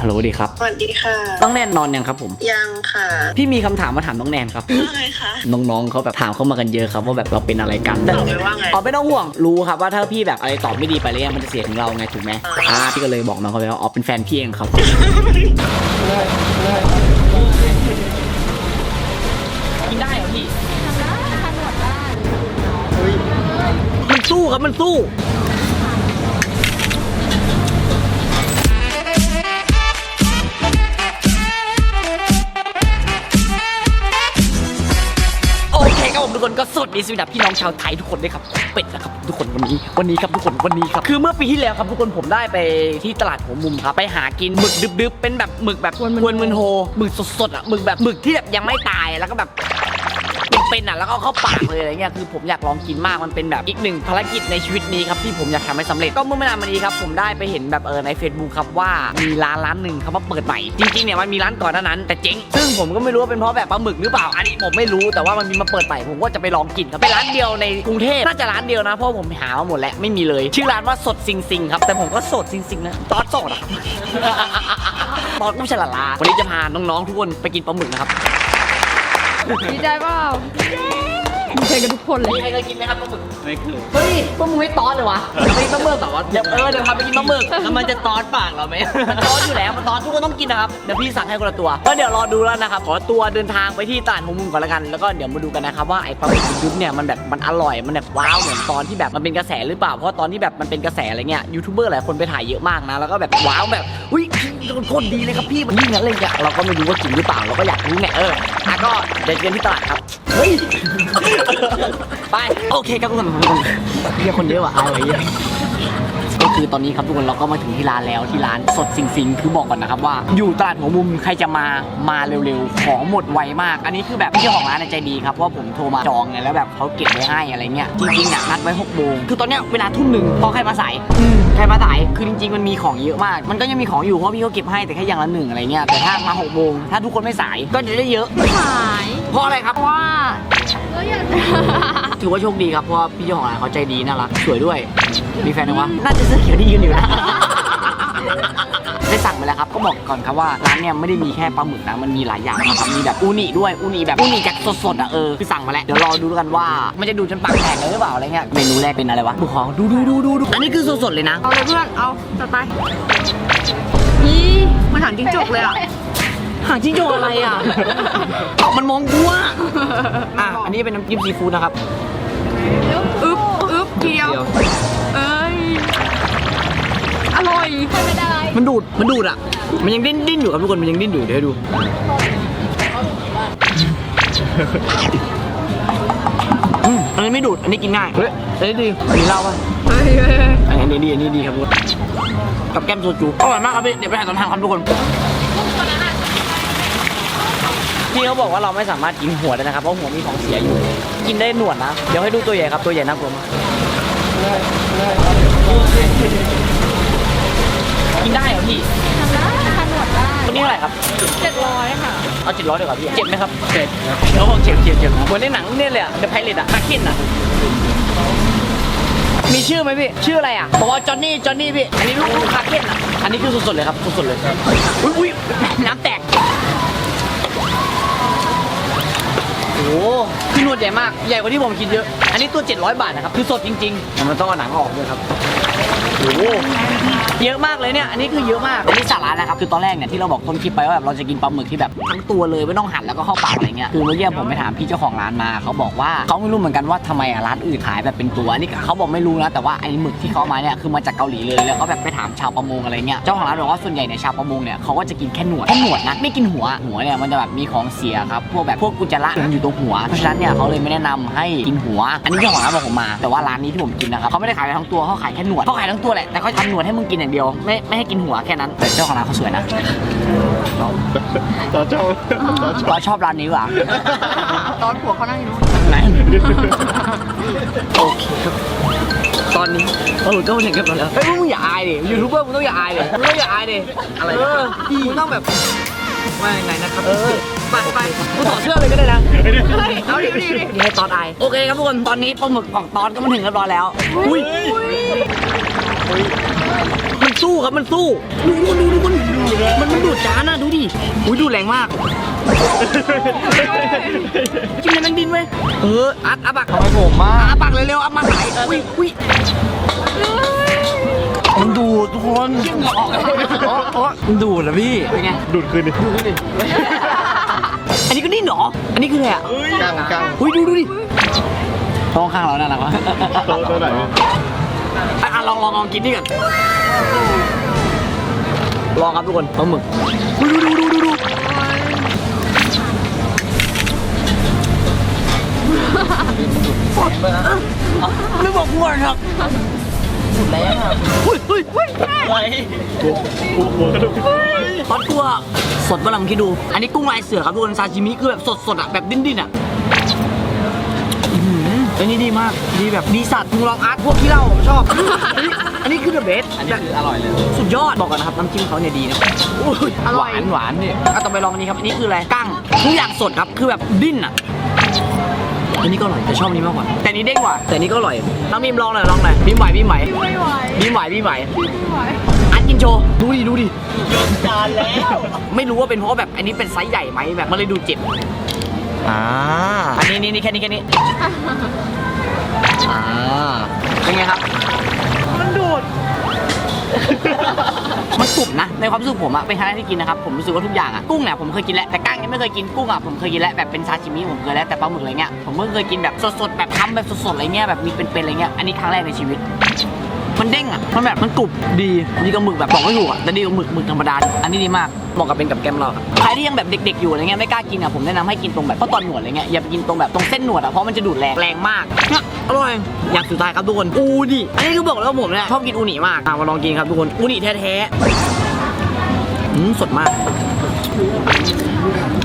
ฮัลโหลดีครับ สวัสดีค่ะ น้องแนนนอนยังครับผม ยังค่ะ พี่มีคำถามมาถามน้องแนนครับ ว่าไงคะ น้องๆเขาแบบถามเข้ามากันเยอะครับว่าแบบเราเป็นอะไรกันตอบไปว่าไง อ๋อไม่ต้องห่วง รู้ครับว่าถ้าพี่แบบอะไรตอบไม่ดีไปเลยมันจะเสียถึงเราไงถูกไหมอ่าพี่ก็เลยบอกน้องเขาไปว่าอ๋อเป็นแฟนพี่เองครับ กินได้เหรอพี่ มันสู้ครับมันสู้ กคนก็สวัสดีสวัสดีพี่น้องชาวไทยทุกคนด้วยครับเป็ดนะครับทุกคนวันนี้วันนี้ครับทุกคนวันนี้ครับคือเมื่อปีที่แล้วครับทุกคนผมได้ไปที่ตลาดหัวมุมครับไปหากินหมึกดึบๆเป็นแบบหมึกแบบควนมืนโฮหมึกสดๆอะหมึกแบบหมึกที่แบบยังไม่ตายแล้วก็แบบ เป็นอะแล้วก็เข้าปากเลยอะไรเงี้ยคือผมอยากลองกินมากมันเป็นแบบอีกหนึ่งภารกิจในชีวิตนี้ครับที่ผมอยากทำให้สำเร็จก็เมื่อไม่นานมานี้ครับผมได้ไปเห็นแบบเออใน Facebook ครับว่ามีร้านร้านหนึ่งเขามาเปิดใหม่ จริงๆเนี่ยมันมีร้านก่อนหน้านั้นแต่เจ๊งซึ่งผมก็ไม่รู้ว่าเป็นเพราะแบบปลาหมึกหรือเปล่าอันนี้ผมไม่รู้แต่ว่ามันมีมาเปิดใหม่ผมก็จะไปลองกินครับเป็นร้านเดียวในกรุงเทพน่าจะร้านเดียวนะเพราะผมหามาหมดแล้วไม่มีเลย ชื่อร้านว่าสดซิงซิงครับแต่ผมก็สดซิงซิงนะตอดสดอะตอดไม่ใช่ละลาวันนี้จะพาน้องๆทุกคนไปกินปลาหมึกนะครับ ดีใจเปล่าดีใจกันทุกคนเลยมีใครเคยกินไหมครับปลาหมึกไม่เคยเฮ้ยปลาหมึกไม่ตอนเลยวะเดี๋ยวไปกินปลาหมึกเหรอวะเดี๋ยวเออเดี๋ยวพาไปกินปลาหมึกแล้วมันจะตอดปากเราไหมมันตอนอยู่แล้วมันตอนทุกคนต้องกินนะครับเดี๋ยวพี่สั่งให้คนละตัวก็เดี๋ยวรอดูแล้วนะครับขอตัวเดินทางไปที่ตลาดหัวมุมก่อนละกันแล้วก็เดี๋ยวมาดูกันนะครับว่าไอ้ปลาหมึกยุบเนี่ยมันแบบมันอร่อยมันแบบว้าวเหมือนตอนที่แบบมันเป็นกระแสหรือเปล่าเพราะตอนที่แบบมันเป็นกระแสอะไรเงี้ยยูทูบเบอร์หลายคนไปถ่ายเยอะมากนะแล้วก็แบบว้าวแบบอุ้ย โคตรดีเลยครับพี่มันยิ่งนั้นเลยอะเราก็ไม่รู้ว่าจริงหรือเปล่าเราก็อยากรู้ไงเอออะก็เดี๋ยวเจอกันที่ตลาดครับเฮ้ยไปโอเคครับทุกคนเรียกคนเยอะว่ะเอาไอ้เหี้ย คือตอนนี้ครับทุกคนเราก็มาถึงที่ร้านแล้วที่ร้านสดสิงสิงคือบอกก่อนนะครับว่า อยู่ตลาดหัวมุมใครจะมามาเร็วๆ ของหมดไวมาก อันนี้คือแบบพี่เจ้าของร้านเนี่ยใจดีครับเพราะว่าผมโทรมาจองไงแล้วแบบเขาเก็บไว้ให้อะไรเงี้ยจริงๆเนี่ยนัดไว้6โมงคือตอนเนี้ยเวลาทุ่มหนึ่งพอใครมาสายอืมใครมาสายคือจริงๆมันมีของเยอะมาก มันก็ยังมีของอยู่เพราะพี่เขาเก็บให้แต่แค่อย่างละหนึ่งอะไรเงี้ยแต่ถ้ามา6โมงถ้าทุกคนไม่สายก็จะได้เยอะหาย เพราะอะไรครับว่า ก็อยากถือว่าโชคดีครับ เพราะว่าพี่เจ้าของร้านเขาใจดีน่ารัก สวยด้วย มีแฟนนะวะน่าจะเสื้อเขียวที่ยืนอยู่นะ ได้สั่งไปแล้วครับ ก็บอกก่อนครับว่าร้านเนี่ยไม่ได้มีแค่ปลาหมึกนะ มันมีหลายอย่างนะครับ มีแบบอูนิด้วย อูนิแบบอูนิจากสดๆอะเออ คือสั่งมาแล้ว เดี๋ยวรอดูแล้วกันว่า มันจะดูจนปากแตกเลยหรือเปล่าอะไรเงี้ย เมนูแรกเป็นอะไรวะบุกของดูดูดูดูดูอันนี้คือสดๆเลยนะ เอาเลยเพื่อน เอาจัดไปนี่มันถามจิ้งจกเลยอะ หางจิ้งจกอะไรอะเอามันมองกูอะอะ อันนี้เป็นน้ำจิ้มซีฟู้ดนะครับ อึ๊บอึ๊บทีเดียวเดียว เอ้ย อร่อยใครไม่ได้มันดูด มันดูดอะ มันยังดิ้นดิ้นอยู่ครับทุกคน มันยังดิ้นอยู่ เดี๋ยวให้ดู อืมอันนี้ไม่ดูด อันนี้กินง่าย เฮ้ยอันนี้ดีอันนี้เหล้าป่ะเฮ้ยเฮ้ยเฮ้ยอันนี้ดี อันนี้ดีครับทุกคนกับแก้มโซจู อร่อยมากครับพี่ เดี๋ยวไปหาตอนทางครับทุกคน พี่เขาบอกว่าเราไม่สามารถกินหัวได้นะครับเพราะหัวมีของเสียอยู่ กินได้หนวดนะ เดี๋ยวให้ดูตัวใหญ่ครับตัวใหญ่น่ากลัวมากกินได้เหรอพี่ทำได้ทำหมดได้ตัวนี้เท่าไหร่ครับเจ็ดร้อยค่ะเอาเจ็ดร้อยดีกว่าพี่เจ็บไหมครับเจ็บเขาบอกเจ็บเจ็บเจ็บเหมือนในหนังเนี่ยเลยอะเดอะไพเรตอะนาคินอะมีชื่อไหมพี่ ชื่ออะไรอะบอกว่าจอห์นนี่จอห์นนี่พี่ อันนี้ลูกลูกคาเคนอะอันนี้คือสดๆเลยครับสดๆเลยอุ้ยอุ้ยน้ำแต โอ้โหพี่หนวดใหญ่มาก ใหญ่กว่าที่ผมคิดเยอะ อันนี้ตัว 700 บาทนะครับ คือสดจริงๆแต่มันต้องเอาหนังออกด้วยครับ โอ้โห เยอะมากเลยเนี่ย อันนี้คือเยอะมากอันนี้สาระนะครับ คือตอนแรกเนี่ยที่เราบอกต้นคลิปไปว่าแบบเราจะกินปลาหมึกที่แบบทั้งตัวเลยไม่ต้องหั่นแล้วก็เข้าปากอะไรเงี้ย คือเมื่อกี้ผมไปถามพี่เจ้าของร้านมา เขาบอกว่าเขาไม่รู้เหมือนกันว่าทำไมอะร้านอื่นขายแบบเป็นตัวอันนี้เขาบอกไม่รู้นะ แต่ว่าไอ้หมึกที่เขาเอามาเนี่ยคือมาจากเกาหลีเลย แล้วเขาแบบไปถามชาวประมงอะไรเงี้ย เจ้าของร้านบอกว่าส่วนใหญ่เนี่ยชาวประมงเนี่ยเขาก็จะกินแค่หนวด แค่หนวดนะ ไม่กินหัว หัวเนี่ยมันจะแบบมีของเสียครับ พวกแบบพวกกุจจาระมันอยู่ตรงหัว เพราะฉะนั้นเนี่ยเขาเลยไม่แนะนำให้กินหัว อันนี้เจ้าของร้านบอกผมมา แต่ว่าร้านนี้ที่ผมกินนะครับเขาไม่ได้ขายทั้งตัวเขาขายแค่หนวดเขาขายทั้งตัวแหละ แต่เขาทำหนวดให้มึงกินอย่างเดียว ไม่ไม่ให้กินหัวแค่นั้นแต่เจ้าของร้านเขาสวยนะตอเจ้าตอเราชอบร้านนี้ว่ะตอนผัวเขานั่งอยู่นู้นไหนโอเคครับตอนนี้เออก็ถึงกันแล้วเฮ้ยมึงอย่าอายดิยูทูบเบอร์มึงต้องอย่าอายดิมึงต้องอย่าอายดิอะไรเออมึงต้องแบบว่ายังไงนะครับเออไปไปกูถอดเสื้อเลยก็ได้นะเอาดิดิดินี่ให้ตอนอายโอเคครับทุกคนตอนนี้ปลาหมึกของตอนก็มาถึงเรียบร้อยแล้วอุ้ยมัน สู้ครับมันสู้ดูดูดูดูมันมันมันดูดจานนะดูดิอุ้ยดูดแรงมากกินเลยแมงดินเว้ยเอออัดอับปากทำไมผมมาอับปากเร็วๆอับมาไหลอุ้ยอุ้ยมันดูดทุกคนเยี่ยมเหงื่อออกอ๋ออ๋อมันดูดนะพี่เป็นไงดูดคืนดิอันนี้ก็ดิ้นเหรออันนี้คืออะไรอะกังกังอุ้ยดูดูดิท้องข้างเราน่ารักวะตัวตัวไหนพี่ อะอะลองลองลองกินนี่ก่อนลองครับทุกคนปลาหมึกดูดูดูดูดูไม่บอกกูครับสุดแล้วอุ้ยอุ้ยอุ้ยหัวหัวหัวกระดูกตอนตัวสดฝรั่งคิดดู อันนี้กุ้งลายเสือครับทุกคนซาชิมิคือแบบสดสดๆอะแบบดิ้นดิ้นๆอะ ออันนี้ดีมากดีแบบดีสัตว์มึงลองอาร์ตพวกที่เล่าผมชอบ อันนี้อันนี้คือเดอะเบสอันนี้คืออร่อยเลย สุดยอดบอกก่อนนะครับน้ำจิ้มเขาเนี่ยดีนะอุ้ยอร่อยหวานหวานนี่อะต่อไปลองอันนี้ครับอันนี้คืออะไรกั้งทุกอย่างสดครับคือแบบดิ้นอะอันนี้ก็อร่อยแต่ชอบอันนี้มากกว่า แต่อันนี้เด้งกว่า แต่อันนี้ก็อร่อยน้องบีมลองหน่อยลองหน่อยบีมไหวบีมไหวไม่ไหวบีมไหวบีมไหว ไม่ไหวอันกินโชว์ดูดิดูดิยนจานแล้ว ไม่รู้ว่าเป็นเพราะแบบอันนี้เป็นไซส์ใหญ่ไหมแบบมันเลยดูเจ็บ อ่าอันนี้นี่นี่แค่นี้แค่นี้อ่าเป็นไงครับ มันดูด มันกรุบนะ ในความรู้สึกผมอะเป็นครั้งแรกที่กินนะครับ ผมรู้สึกว่าทุกอย่างอะกุ้งเนี่ยผมเคยกินแล้ว แต่กั้งยังไม่เคยกิน กุ้งอะผมเคยกินแล้วแบบเป็นซาชิมิผมเคยแล้ว แต่ปลาหมึกอะไรเงี้ย ผมเพิ่งเคยกินแบบสดๆ แบบทำแบบสดๆ อะไรเงี้ย แบบมีเป็นๆ อะไรเงี้ย อันนี้ครั้งแรกในชีวิต มันเด้งอะมันแบบมันกรุบดีดีกับหมึกแบบบอกไม่ถูกอะแต่ดีกับหมึกหมึกธรรมดา อันนี้ดีมากเหมาะกับเป็นกับแกมเราครับใครที่ยังแบบเด็กๆอยู่อะไรเงี้ยไม่กล้ากินอะผมแนะนำให้กินตรงแบบข้อตอนหนวดอะไรเงี้ยอย่าไปกินตรงแบบตรงเส้นหนวดอะเพราะมันจะดูดแรงแรงมากเนี่ยอร่อยอย่างสุดท้ายครับทุกคนอูนิอันนี้คือบอกเลยว่าผมเนี่ยชอบกินอูนิมากอะมาลองกินครับทุกคนอูนิแท้ๆอืมสดมาก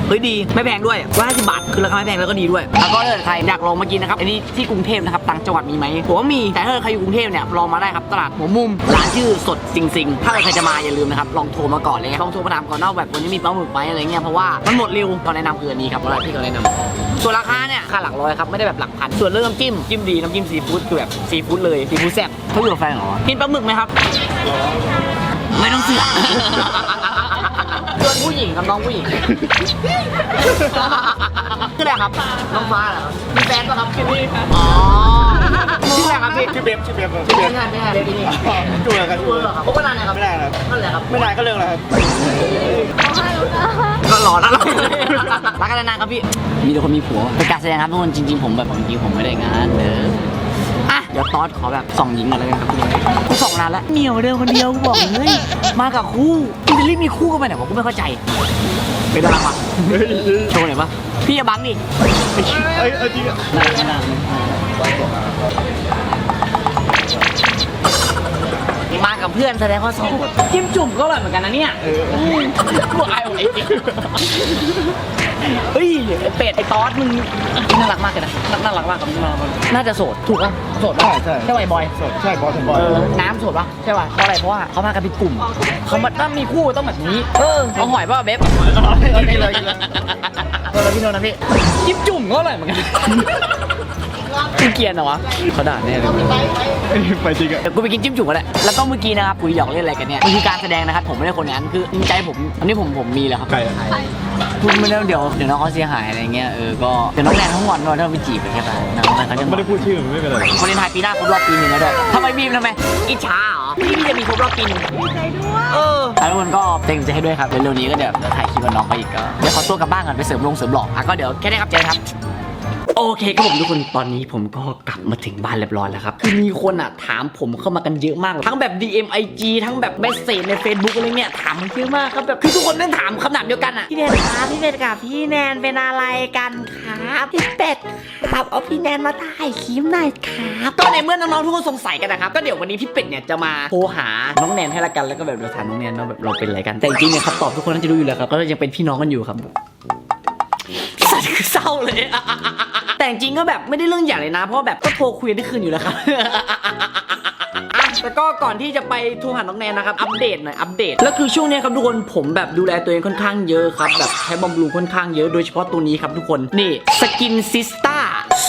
เฮ้ยดีไม่แพงด้วยว่า50บาทคือราคาไม่แพงแล้วก็ดีด้วย แล้วก็ถ้าเกิดใครอยากลองมากินนะครับอันนี้ที่กรุงเทพนะครับต่างจังหวัดมีไหมผมว่ามีแต่ถ้าเกิดใครอยู่กรุงเทพเนี่ยลองมาได้ครับตลาดหัวมุมร้านชื่อสดสิงสิงถ้าเกิดใครจะมาอย่าลืมนะครับลองโทรมาก่อนเลยลองโทรมาถามก่อนว่าแบบวันนี้มีปลาหมึกไหมอะไรเงี้ยเพราะว่ามันหมดเร็วตอนแนะนำคืออันนี้ครับร้านที่เขาแนะนำส่วนราคาเนี่ยค่าหลักร้อยครับไม่ได้แบบหลักพันส่วนเรื่องน้ำจิ้มจิ้มดีน้ำจิ้มซีฟู้ดคือแบบซีฟู้ดเลยซีฟู้ดแซ่บเขาอยู่กับแฟนเหรอกินปลาหมึกไหมครับ ไม่ต้องเสือกส่วน ผู้หญิงกับน้องผู้หญิงชื่ออะไรครับน้องฟ้าเหรอมีแฟนป่ะครับชื่อนี่ครับอ๋อชื่ออะไรครับพี่ชื่อเบฟชื่อเบฟชื่อเบไม่ฟใช่ไม่ใช่เบบี้นี่จูเลยครับจูเอเลอยครับพบกันนานนะครับไม่ได้ครับนั่นแหละครับไม่ได้ก็เลิกแล้วครับก็รอแล้วรักกันนานๆครับพี่มีแต่คนมีผัวเป็นการแสดงครับทุกคนจริง ๆ ผมแบบจริงๆผมไม่ได้งานเด้อ อะเดี๋ยวตอสขอแบบส่องหญิงก่อนเลยกันครับพี่กูส่องนานแล้วเหนียวเดินคนเดียวกูบอกเฮ้ยมากับคู่มึงจะรีบมีคู่กันไปไหนวะกูไม่เข้าใจเป็นอะไรวะเฮ้ยโชว์หน่อยปะพี่อย่าบังดิเอ้ยเอ้ยจริงอะน่ารักน่ามากับเพื่อนแสดงว่าโสดจิ้มจุ่มก็อร่อยเหมือนกันนะเนี่ยเออพวกไอ้ไอ้ เฮ้ยไอ้เป็ดไอ้ตอสมึงน่ารักมากเลยนะน่าน่ารักมากครับน่ารักมากน่าจะโสดถูกป่ะโสดใช่ป่ะใช่ใช่ไหมบอย ใช่บอสบอสเออน้ำโสดป่ะใช่ป่ะเพราะอะไรเพราะว่าเขามากันเป็นกลุ่มเขามาต้องมีคู่ต้องแบบนี้เออเอาหอยป่ะเบ๊บเอาไปเลยเออพี่โนนท์นะพี่จิ้มจุ่มก็อร่อยเหมือนกัน กูเกลียนเหรอวะเขาด่าแน่เลยไปจริงอะเดี๋ยวกูไปกินจิ้มจุ่มกันแหละแล้วก็เมื่อกี้นะครับคุยหยอกเล่นอะไรกันเนี่ยมันคือการแสดงนะครับผมไม่ได้คนอย่างนั้นคือจริงใจผมอันนี้ผมผมมีแล้วครับ ไก่อะพูดไม่ได้เดี๋ยวเดี๋ยวน้องเขาเสียหายอะไรเงี้ยเออก็เดี๋ยวน้องแนนทั้งวันด้วยถ้าไปจีบไปใช่ป่ะน้องแนนเขาจะไม่ได้พูดชื่อมันไม่เป็นไรวาเลนไทน์ปีหน้าครบรอบปีหนึ่งแล้วด้วยทำไมบีมทำไมอิจฉาเหรอพี่พี่จะมีครบรอบปีหนึ่งดีใจด้วยเออทุกคนก็เต็งใจให้ด้วยครับเร็วๆนี้ก็เดี๋ยวเดี๋ยวถ่ายคลิปกับน้องไปอีกก็เดี๋ยวขอตัวกลับบ้านก่อนไปเสริมลงเสริมหล่ออะก็เดี๋ยวแค่นี้ครับเจอกันครับ โอเคครับผมทุกคนตอนนี้ผมก็กลับมาถึงบ้านเรียบร้อยแล้วครับคือมีคนอะถามผมเข้ามากันเยอะมากเลยทั้งแบบ DM IG ทั้งแบบเมสเซจใน Facebook อะไรเงี้ยถามเยอะมากครับแบบคือทุกคนนั่งถามคำถามเดียวกันอะพี่เนนครับพี่เป็ดกับพี่แนนเป็นอะไรกันครับพี่เป็ดครับเอาพี่แนนมาถ่ายคลิปหน่อยครับก็ในเมื่อน้องๆทุกคนสงสัยกันนะครับก็เดี๋ยววันนี้พี่เป็ดเนี่ยจะมาโทรหาน้องแนนให้ละกันแล้วก็แบบเดี๋ยวถามน้องแนนว่าแบบเราเป็นอะไรกันแต่จริงๆเนี่ยครับตอบทุกคนน่าจะรู้อยู่แล้วครับก็ยังเป็นพี่น้องกันอยู่ครับ สัตว์คือเศร้าเลยอะแต่จริงๆก็แบบไม่ได้เรื่องใหญ่เลยนะ เพราะว่าแบบก็โทรคุยกันได้คืนอยู่แล้วครับอะแต่ก็ก่อนที่จะไปโทรหาน้องแนนนะครับ อัปเดตหน่อยอัปเดต แล้วคือช่วงเนี้ยครับทุกคนผมแบบดูแลตัวเองค่อนข้างเยอะครับ แบบใช้บำรุงค่อนข้างเยอะโดยเฉพาะตัวนี้ครับทุกคนนี่สกินซิสตา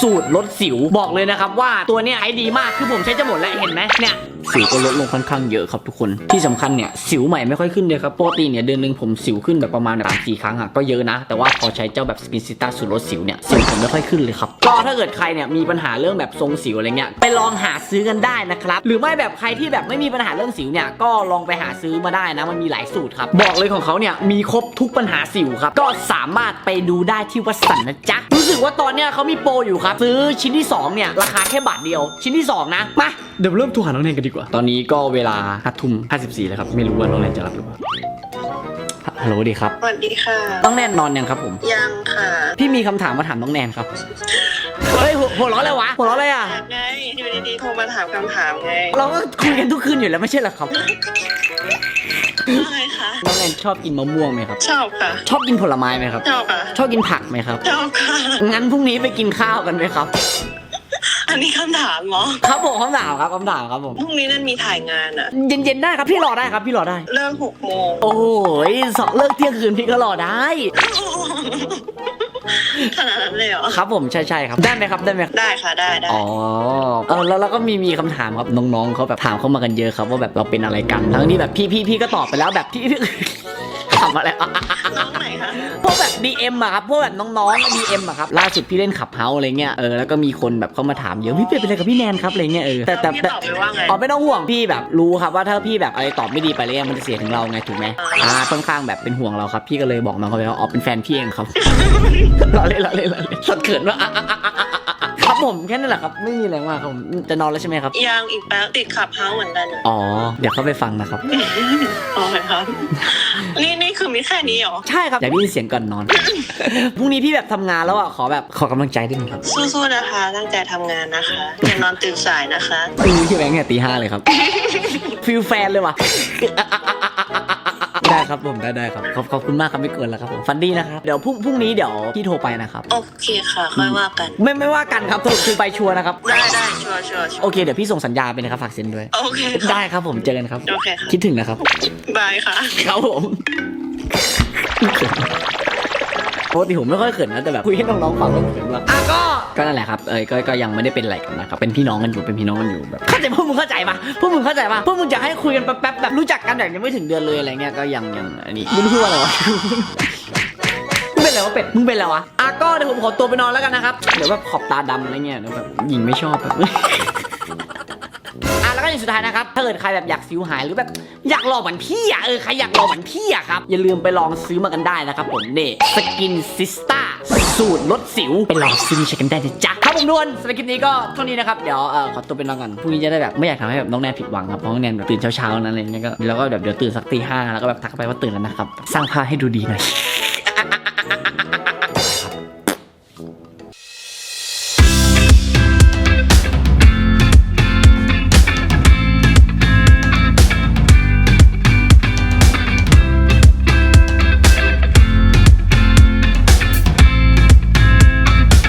สูตรลดสิวบอกเลยนะครับว่าตัวเนี้ยใช้ดีมากคือผมใช้จะหมดแล้วเห็นไหมเนี่ย สิวก็ลดลงค่อนข้างเยอะครับทุกคนที่สำคัญเนี่ยสิวใหม่ไม่ค่อยขึ้นเลยครับปกติเนี่ยเดือนหนึงผมสิวขึ้นแบบประมาณสามสี่ครั้งอะก็เยอะนะ แต่ว่าพอใช้เจ้าแบบสกินซิต้าสูตรลดสิวเนี่ยสิวผมไม่ค่อยขึ้นเลยครับก็ถ้าเกิดใครเนี่ยมีปัญหาเรื่องแบบทรงสิวอะไรเงี้ยไปลองหาซื้อกันได้นะครับหรือไม่แบบใครที่แบบไม่มีปัญหาเรื่องสิวเนี่ยก็ลองไปหาซื้อมาได้นะมันมีหลายสูตรครับบอกเลยของเขาเนี่ยมีครบทุกปัญหาสิวครับก็สามารถไปดูได้ที่วัสันนะจ๊ะรู้สึกว่าตอนเนี้ยเขามีโปรอยู่ครับซื้อชิ้นที่2เนี่ยราคาแค่บาทเดียว ชิ้นที่ 2 นะมาเดี๋ยวเริ่มโทรหาน้องแนนกันดีกว่าตอนนี้ก็เวลา5ทุ่ม54แล้วครับ ไม่รู้ว่าน้องแนนจะรับหรือเปล่าฮัลโหลสวัสดีครับ สวัสดีค่ะน้องแนนนอนยังครับผม ยังค่ะ พี่มีคำถามมาถามน้องแนนครับ เฮ้ยหัวหัวเราะอะไรวะ หัวเราะอะไรอะ ไง อยู่ดีๆโทรมาถามคำถามไงเราก็คุยกันทุกคืนอยู่แล้วไม่ใช่เหรอครับ ว่าไงคะ น้องแนนชอบกินมะม่วงไหมครับ ชอบค่ะ ชอบกินผลไม้ไหมครับ ชอบค่ะ ชอบกินผักไหมครับ ชอบค่ะ งั้นพรุ่งนี้ไปกินข้าวกันไหมครับ อันนี้คำถามเหรอครับผมคำถามครับคำถามครับผมพรุ่งนี้นั่นมีถ่ายงานอะเย็นๆได้ครับพี่รอได้ครับพี่รอได้ เริ่มหกโมงโอ้ยสองเลิกเที่ยงคืนพี่ก็รอได้ขนาดนั้นเลยเหรอครับผมใช่ใช่ครับได้ไหมครับได้ไหมได้ค่ะได้ได้อ๋อเออแล้วเราก็มีมีคำถามครับน้องๆเขาแบบถามเข้ามากันเยอะครับว่าแบบเราเป็นอะไรกัน ทั้งที่แบบพี่พี่พี่ก็ตอบไปแล้วแบบพี่พี่ทำอะไรอะ น้องไหนคะพวกแบบ DM อะครับพวกแบบน้องๆ DM อะครับล่าสุดพี่เล่นขับเฮาอะไรเงี้ยเออแล้วก็มีคนแบบเข้ามาถามเยอะพี่เป็นอะไรกับพี่แนนครับอะไรเงี้ยเออแต่แต่พี่แต่ตอบไปว่าไง อ๋อไม่ต้องห่วงพี่แบบรู้ครับว่าถ้าพี่แบบอะไรตอบไม่ดีไปเลยมันจะเสียถึงเราไงถูกไหมอ่าค่อนข้างแบบเป็นห่วงเราครับพี่ก็เลยบอกน้องเขาไปว่าอ๋อเป็นแฟนพี่เองครับ เราเล่นเราเล่นเราเล่นสัดเขินว่าอะอะอะอะอะอะครับ ผมแค่นั้นแหละครับ ไม่มีอะไรมากครับผมจะนอนแล้วใช่ไหมครับ ยังอีกแป๊บติดขับเฮาส์เหมือนกันอ๋อ เดี๋ยวเข้าไปฟังนะครับโอเคครับ นี่นี่คือมีแค่นี้เหรอ ใช่ครับอยากได้ยินเสียงก่อนนอน พรุ่งนี้พี่แบบทำงานแล้วอะขอแบบขอกำลังใจได้ไหมครับสู้ๆนะคะ ตั้งใจทำงานนะคะอย่านอนตื่นสายนะคะ พรุ่งนี้พี่แบงค์เนี่ยตีห้าเลยครับ ฟิลแฟนเลยว่ะ ได้ครับผมได้ได้ครับขอบขอบคุณมากครับไม่เกินแล้วครับผมฟันดี้นะครับเดี๋ยวพรุ่งพรุ่งนี้เดี๋ยวพี่โทรไปนะครับ โอเคค่ะ ค่อยว่ากัน ไม่ไม่ว่ากันครับสรุปคือไปชัวร์นะครับ ได้ได้ชัวร์ชัวร์ชัวร์โอเคเดี๋ยวพี่ส่งสัญญาไปนะครับฝากเซ็นด้วย โอเคค่ะได้ครับผมเจอกันครับ โอเคค่ะคิดถึงนะครับบายค่ะ ครับผมปกติผมไม่ค่อยเขินนะแต่แบบคุยให้น้องๆฟังแล้วเขินว่างอะก็ ก็นั่นแหละครับเอ้ยก็ก็ยังไม่ได้เป็นอะไรกันนะครับเป็นพี่น้องกันอยู่เป็นพี่น้องกันอยู่แบบเข้าใจพวกมึงเข้าใจปะพวกมึงเข้าใจปะพวกมึงจะให้คุยกันแป๊บๆแบบรู้จักกันแบบยังไม่ถึงเดือนเลยอะไรเงี้ยก็ยังยังอันนี้มึงพูดว่าอะไรวะมึงเป็นอะไรวะเป็ดมึงเป็นอะไรวะอะก็เดี๋ยวผมขอตัวไปนอนแล้วกันนะครับเดี๋ยวแบบขอบตาดำอะไรเงี้ยเดี๋ยวแบบหญิงไม่ชอบแบบอะแล้วก็อย่างสุดท้ายนะครับ ถ้าเกิดใครแบบอยากสิวหายหรือแบบอยากหล่อเหมือนพี่อะเออใครอยากหล่อเหมือนพี่อะครับอย่าลืมไปลองซื้อมากันได้นะครับผมนี่สกินซิสตา สูตรลดสิวไปลองซื้อใช้กันได้นะจ๊ะครับผมทุกคนสำหรับคลิปนี้ก็เท่านี้นะครับเดี๋ยวเอ่อขอตัวไปนอนก่อนพรุ่งนี้จะได้แบบไม่อยากทำให้แบบน้องแนนผิดหวังครับเพราะน้องแนนแบบตื่นเช้าๆนั้นอะไรเงี้ยก็แล้วก็แบบเดี๋ยวตื่นสักตีห้าแล้วก็แบบทักไปว่าตื่นแล้วนะครับสร้างภาพให้ดูดีหน่อย